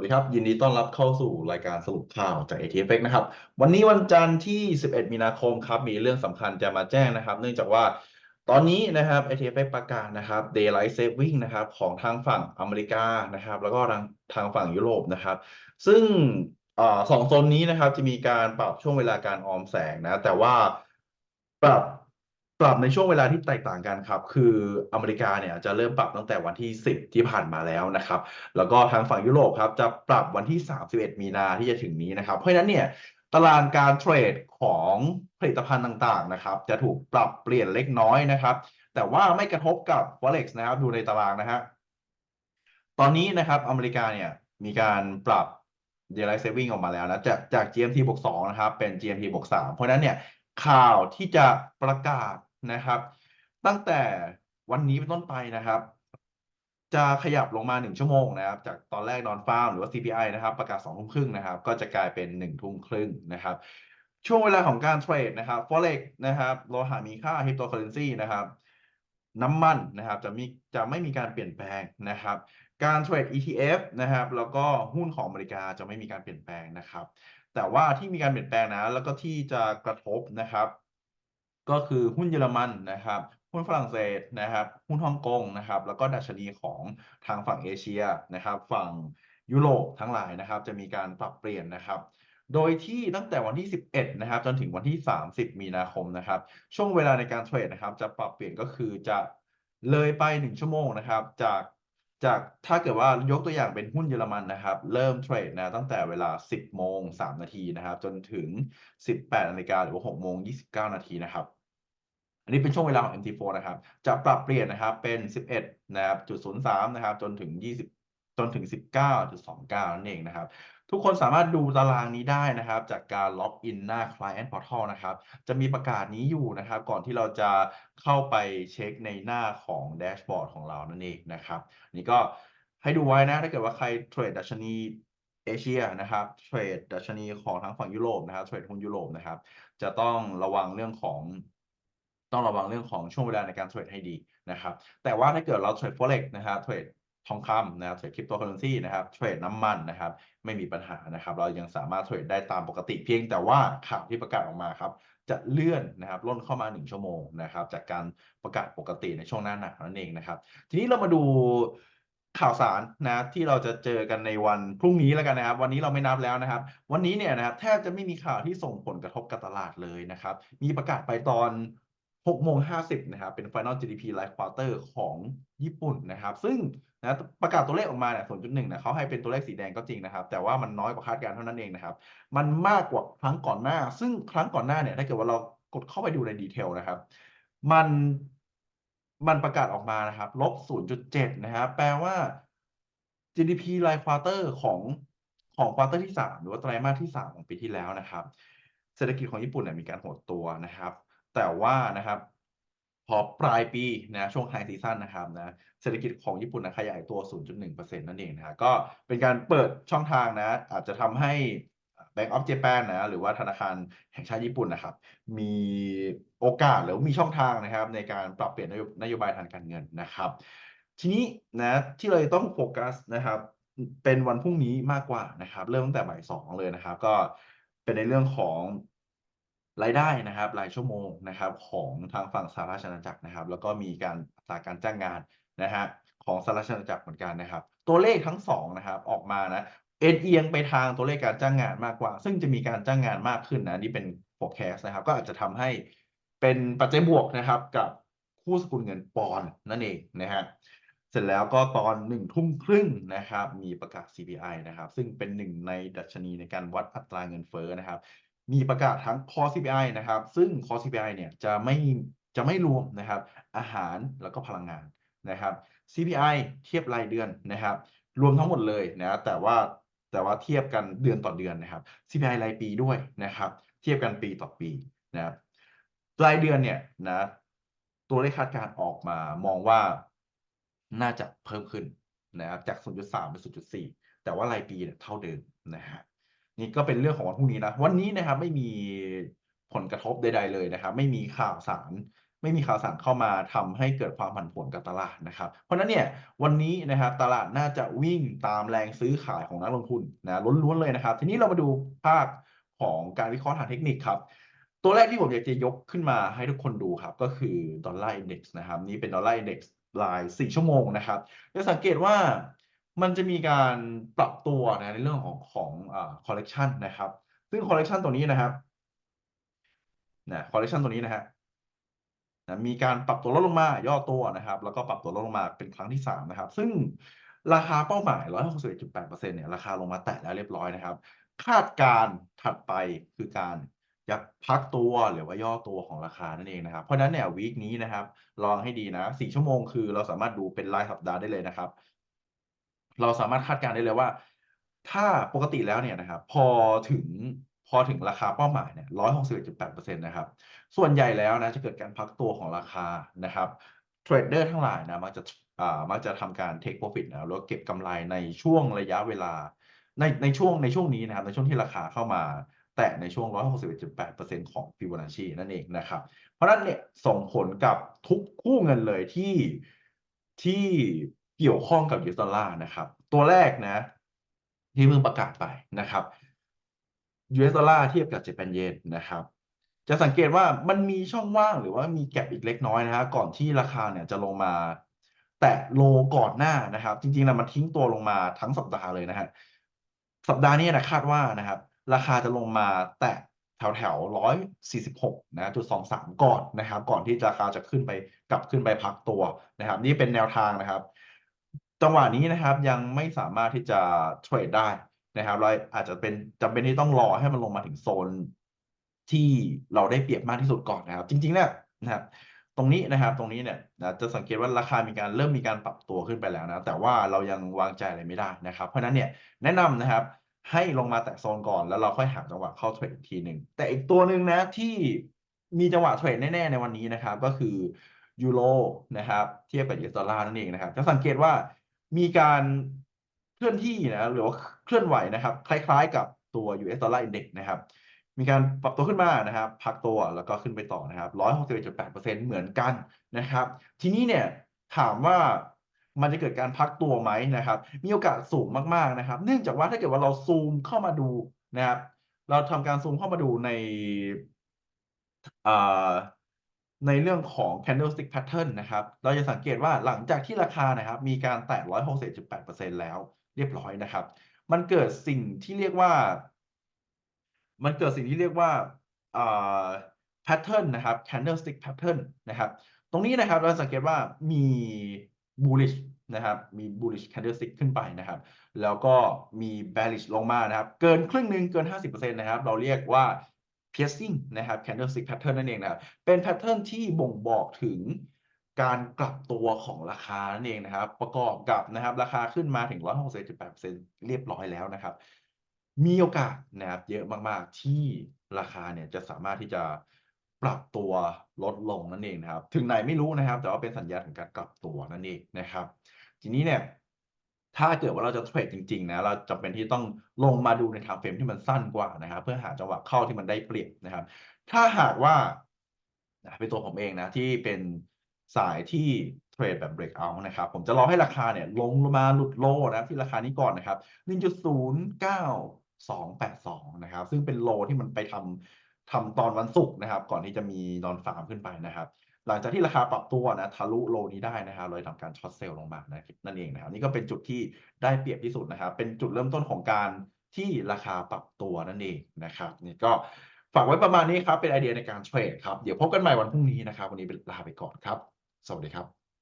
วัสดีครับ ยินดีต้อนรับเข้าสู่รายการสรุปข่าวจาก ATFX นะครับ วันนี้วันจันทร์ที่ 11 มีนาคมครับ มีเรื่องสำคัญจะมาแจ้งนะครับ เนื่องจากว่าตอนนี้นะครับ ATFX ประกาศนะครับ Daylight Saving นะครับ ของทางฝั่งอเมริกานะครับ แล้วก็ทางทางฝั่งยุโรปนะครับ ซึ่งอสองโซนนี้นะครับจะมีการปรับช่วงเวลาการออมแสงนะ แต่ว่าปรับ ปรับในช่วงเวลาที่แตกต่างกันครับ คืออเมริกาเนี่ยจะเริ่มปรับตั้งแต่วันที่ 10 ที่ผ่านมาแล้วนะครับ แล้วก็ทางฝั่งยุโรปครับจะปรับวันที่ 31 มีนาที่จะถึงนี้นะครับ เพราะฉะนั้นเนี่ยตารางการเทรดของผลิตภัณฑ์ต่างๆนะครับ จะถูกปรับเปลี่ยนเล็กน้อยนะครับ แต่ว่าไม่กระทบกับ Forex นะครับ ดูในตารางนะฮะ ตอนนี้นะครับอเมริกาเนี่ยมีการปรับ Daylight Saving ออกมาแล้วนะจากจาก GMT บวก2นะครับ เป็น GMT บวก3เพราะฉะนั้นเนี่ยข่าวที่จะประกาศ นะครับ ตั้งแต่วันนี้เป็นต้นไปนะครับ จะขยับลงมา 1 ชั่วโมงนะครับ จากตอนแรกนอนฟ้ามหรือว่า CPI นะครับ ประกาศ2ทุ่มครึ่งนะครับ ก็จะกลายเป็น1ทุ่มครึ่งนะครับ ช่วงเวลาของการเทรดนะครับ Forex นะครับโลหะมีค่า Cryptocurrency นะครับ น้ำมันนะครับ จะมีจะไม่มีการเปลี่ยนแปลงนะครับ การเทรด ETF นะครับ แล้วก็หุ้นของอเมริกาจะไม่มีการเปลี่ยนแปลงนะครับแต่ว่าที่มีการเปลี่ยนแปลงนะ แล้วก็ที่จะกระทบนะครับ ก็คือหุ้นเยอรมันนะครับ หุ้นฝรั่งเศสนะครับ หุ้นฮ่องกงนะครับ แล้วก็ดัชนีของทางฝั่งเอเชียนะครับ ฝั่งยุโรปทั้งหลายนะครับ จะมีการปรับเปลี่ยนนะครับ โดยที่ตั้งแต่วันที่ 11 นะครับ จนถึงวันที่ 30 มีนาคมนะครับ ช่วงเวลาในการเทรดนะครับ จะปรับเปลี่ยนก็คือจะเลยไป 1 ชั่วโมงนะครับ จาก จากถ้าเกิดว่ายกตัวอย่างเป็นหุ้นเยอรมันนะครับ เริ่มเทรดนะตั้งแต่เวลา 10 โมง 3 นาทีนะครับ จนถึง 18นาฬิกาหรือว่า6โมง 29 นาทีนะครับ อันนี้เป็นช่วงเวลาของ MT4 นะครับ จะปรับเปลี่ยนนะครับเป็น 11 นะครับจุด03 นะครับ จนถึง 20 จนถึง 19.29 นั่นเองนะครับ ทุกคนสามารถดูตารางนี้ได้นะครับ จากการล็อกอินหน้า Client Portal นะครับ จะมีประกาศนี้อยู่นะครับ ก่อนที่เราจะเข้าไปเช็คในหน้าของแดชบอร์ดของเรานั่นเองนะครับ นี่ก็ให้ดูไว้นะ ถ้าเกิดว่าใครเทรดดัชนีเอเชียนะครับ เทรดดัชนีของทางฝั่งยุโรปนะครับ เทรดหุ้นยุโรปนะครับ จะต้องระวังเรื่องของต้องระวังเรื่องของช่วงเวลาในการเทรดให้ดีนะครับ แต่ว่าถ้าเกิดเราเทรด Forex นะครับเทรด ทองคำนะครับเทรดคริปโตเคอเรนซีนะครับเทรดน้ำมันนะครับ ไม่มีปัญหานะครับ เรายังสามารถเทรดได้ตามปกติเพียงแต่ว่าข่าวที่ประกาศออกมาครับ จะเลื่อนนะครับล่นเข้ามา 1 ชั่วโมงนะครับ จากการประกาศปกติในช่วงหน้าหนาวนั่นเองนะครับ ทีนี้เรามาดูข่าวสารนะที่เราจะเจอกันในวันพรุ่งนี้แล้วกันนะครับ วันนี้เราไม่นับแล้วนะครับ วันนี้เนี่ยนะครับแทบจะไม่มีข่าวที่ส่งผลกระทบกับตลาดเลยนะครับ มีประกาศไปตอน 6โมง50นะครับเป็น Final GDP Live Quarter ของญี่ปุ่นนะครับ ซึ่งนะประกาศตัวเลขออกมาเนี่ย0.1นะเขาให้เป็นตัวเลขสีแดงก็จริงนะครับ แต่ว่ามันน้อยกว่าคาดการณ์เท่านั้นเองนะครับ มันมากกว่าครั้งก่อนหน้า ซึ่งครั้งก่อนหน้าเนี่ยถ้าเกิดว่าเรากดเข้าไปดูในดีเทลนะครับ มันมันประกาศออกมานะครับลบ0.7นะครับแปลว่า GDP รายควอเตอร์ของของควอเตอร์ที่ 3 หรือว่าไตรมาสที่ 3 ของปีที่แล้วนะครับ เศรษฐกิจของญี่ปุ่นเนี่ยมีการหดตัวนะครับ แต่ว่านะครับพอปลายปีนะช่วงไฮซีซันนะครับนะเศรษฐกิจของญี่ปุ่นนะขยายตัว 0.1%นั่นเองนะครับก็เป็นการเปิดช่องทางนะ อาจจะทำให้ Bank of Japan นะหรือว่าธนาคารแห่งชาติญี่ปุ่นนะครับ มีโอกาสหรือมีช่องทางนะครับ ในการปรับเปลี่ยนนโยนโยบายทางการเงินนะครับ ทีนี้นะที่เราต้องโฟกัสนะครับ เป็นวันพรุ่งนี้มากกว่านะครับ เริ่มตั้งแต่บ่ายสองเลยนะครับ ก็เป็นในเรื่องของ รายได้นะครับรายชั่วโมงนะครับของทางฝั่งสหราชอาณาจักรนะครับ แล้วก็มีการอัตราการจ้างงานนะฮะของสหราชอาณาจักรเหมือนกันนะครับ ตัวเลขทั้งสองนะครับออกมานะเอ็นเอียงไปทางตัวเลขการจ้างงานมากกว่า ซึ่งจะมีการจ้างงานมากขึ้นนะนี่เป็น forecast นะครับ ก็อาจจะทำให้เป็นปัจจัยบวกนะครับกับคู่สกุลเงินปอนนั่นเองนะฮะเสร็จแล้วก็ตอนหนึ่งทุ่มครึ่งนะครับ มีประกาศ CPI นะครับ ซึ่งเป็นหนึ่งในดัชนีในการวัดอัตราเงินเฟ้อนะครับ มีประกาศทั้ง Core CPI นะครับ ซึ่ง Core CPI เนี่ยจะไม่จะไม่รวมนะครับอาหารแล้วก็พลังงานนะครับ CPI เทียบรายเดือนนะครับ รวมทั้งหมดเลยนะแต่ว่าแต่ว่าเทียบกันเดือนต่อเดือนนะครับ CPI รายปีด้วยนะครับ เทียบกันปีต่อปีนะครับรายเดือนเนี่ยนะตัวเลขคาดการณ์ออกมามองว่าน่าจะเพิ่มขึ้นนะครับจาก 0.3 เป็น 0.4 แต่ว่ารายปีเนี่ยเท่าเดิมนะฮะ นี่ก็เป็นเรื่องของวันพรุ่งนี้นะวันนี้นะครับไม่มีผลกระทบใด ๆ เลยนะครับ ไม่มีข่าวสาร ไม่มีข่าวสารเข้ามาทำให้เกิดความผันผวนกับตลาดนะครับ เพราะนั้นเนี่ยวันนี้นะครับตลาดน่าจะวิ่งตามแรงซื้อขายของนักลงทุนนะล้วนๆเลยนะครับ ทีนี้เรามาดูภาคของการวิเคราะห์ทางเทคนิคครับตัวแรกที่ผมอยากจะยกขึ้นมาให้ทุกคนดูครับ ก็คือดอลลาร์อินเด็กซ์นะครับ นี่เป็นดอลลาร์อินเด็กซ์ราย4ชั่วโมงนะครับจะสังเกตว่า มันจะมีการปรับตัวนะในเรื่องของของคอลเลกชันนะครับ ซึ่งคอลเลกชันตัวนี้นะครับนะคอลเลกชันตัวนี้นะฮะนะมีการปรับตัวลดลงมาย่อตัวนะครับ แล้วก็ปรับตัวลดลงมาเป็นครั้งที่3นะครับ ซึ่งราคาเป้าหมาย 161.8%เนี่ยราคาลงมาแตะแล้วเรียบร้อยนะครับ คาดการณ์ถัดไปคือการจะพักตัวหรือว่าย่อตัวของราคานั่นเองนะครับ เพราะฉะนั้นเนี่ยวีคนี้นะครับ ลองให้ดีนะ 4 ชั่วโมงคือเราสามารถดูเป็นรายสัปดาห์ได้เลยนะครับ เราสามารถคาดการณ์ได้เลยว่า ถ้าปกติแล้วเนี่ยนะครับ พอถึงพอถึงราคาเป้าหมายเนี่ย161.8%นต์นะครับ ส่วนใหญ่แล้วนะจะเกิดการพักตัวของราคานะครับเทรดเดอร์ทั้งหลายนะมักจะอ่ามักจะทำการ take profit นะแล้วเก็บกำไรในช่วงระยะเวลา ในในช่วงในช่วงนี้นะครับ ในช่วงที่ราคาเข้ามาแตะในช่วง 161.8%ของ Fibonacci นั่นเองนะครับ เพราะฉะนั้นเนี่ยส่งผลกับทุกคู่เงินเลยที่ที่ เกี่ยวข้องกับ US ดอลลาร์นะครับ ตัวแรกนะ ที่เพิ่งประกาศไปนะครับ US ดอลลาร์เทียบกับ Japan Yen นะครับ จะสังเกตว่ามันมีช่องว่างหรือว่ามีแก็ปอีกเล็กน้อยนะครับก่อนที่ราคาเนี่ยจะลงมา แตะโลก่อนหน้านะครับ จริงๆแล้วมันทิ้งตัวลงมาทั้งสัปดาห์เลยนะฮะสัปดาห์นี้นะคาดว่านะครับ ราคาจะลงมาแตะแถวแถวร้อยสี่สิบหกนะจุดสองสามก่อนนะครับ ก่อนที่ราคาจะขึ้นไปกลับขึ้นไปพักตัวนะครับ นี่เป็นแนวทางนะครับ จังหวะนี้นะครับยังไม่สามารถที่จะเทรดได้นะครับเราอาจจะเป็นจำเป็นที่ต้องรอให้มันลงมาถึงโซนที่เราได้เปรียบมากที่สุดก่อนนะครับ จริงๆเนี่ยนะครับตรงนี้นะครับตรงนี้เนี่ยจะสังเกตว่าราคามีการเริ่มมีการปรับตัวขึ้นไปแล้วนะแต่ว่าเรายังวางใจอะไรไม่ได้นะครับ เพราะนั้นเนี่ยแนะนำนะครับให้ลงมาแตะโซนก่อนแล้วเราค่อยหาจังหวะเข้าเทรดอีกทีหนึ่งแต่อีกตัวหนึ่งนะที่มีจังหวะเทรดแน่ๆในวันนี้นะครับ ก็คือยูโรนะครับเทียบกับ US ดอลลาร์นั่นเองนะครับจะสังเกตว่า มีการเคลื่อนที่นะหรือว่าเคลื่อนไหวนะครับ คล้ายๆกับตัว US ดอลลาร์อินเด็กนะครับ มีการปรับตัวขึ้นมานะครับพักตัวแล้วก็ขึ้นไปต่อนะครับ161.8%เหมือนกันนะครับ ทีนี้เนี่ยถามว่ามันจะเกิดการพักตัวไหมนะครับ มีโอกาสสูงมากๆนะครับ เนื่องจากว่าถ้าเกิดว่าเราซูมเข้ามาดูนะครับ เราทำการซูมเข้ามาดูใน ในเรื่องของ candlestick pattern นะครับ เราจะสังเกตว่าหลังจากที่ราคานะครับ มีการแตะ161.8%แล้วเรียบร้อยนะครับ มันเกิดสิ่งที่เรียกว่า มันเกิดสิ่งที่เรียกว่าอ่า pattern นะครับ candlestick pattern นะครับ ตรงนี้นะครับเราสังเกตว่ามี bullish นะครับ มี bullish candlestick ขึ้นไปนะครับ แล้วก็มี bearish ลงมานะครับ เกินครึ่งหนึ่งเกิน 50%นะครับ เราเรียกว่า piercing นะครับ candlestick pattern นั่นเองนะครับเป็น pattern ที่บ่งบอกถึงการกลับตัวของราคานั่นเองนะครับ ประกอบกับนะครับ ราคาขึ้นมาถึง 161.8%เรียบร้อยแล้วนะครับ มีโอกาสนะครับเยอะมากๆที่ราคาเนี่ยจะสามารถที่จะปรับตัวลดลงนั่นเองนะครับ ถึงไหนไม่รู้นะครับ แต่ว่าเป็นสัญญาณของการกลับตัวนั่นเองนะครับ ทีนี้เนี่ย ถ้าเกิดว่าเราจะเทรดจริงๆนะเราจำเป็นที่ต้องลงมาดูใน time frame ที่มันสั้นกว่านะครับ เพื่อหาจังหวะเข้าที่มันได้เปรียบนะครับ ถ้าหากว่าเป็นตัวผมเองนะที่เป็นสายที่เทรดแบบ breakout นะครับ ผมจะรอให้ราคาเนี่ยลงมาหลุดโลนะที่ราคานี้ก่อนนะครับ 1.09282 นะครับ ซึ่งเป็นโลที่มันไปทำทำตอนวันศุกร์นะครับ ก่อนที่จะมีนอนฟาร์มขึ้นไปนะครับ หลังจากที่ราคาปรับตัวนะทะลุโลนี้ได้นะครับเลยทำการช็อตเซลล์ลงมานะนั่นเองนะครับนี่ก็เป็นจุดที่ได้เปรียบที่สุดนะครับเป็นจุดเริ่มต้นของการที่ราคาปรับตัวนั่นเองนะครับนี่ก็ฝากไว้ประมาณนี้ครับเป็นไอเดียในการเทรดครับเดี๋ยวพบกันใหม่วันพรุ่งนี้นะครับ วันนี้ลาไปก่อนครับ สวัสดีครับ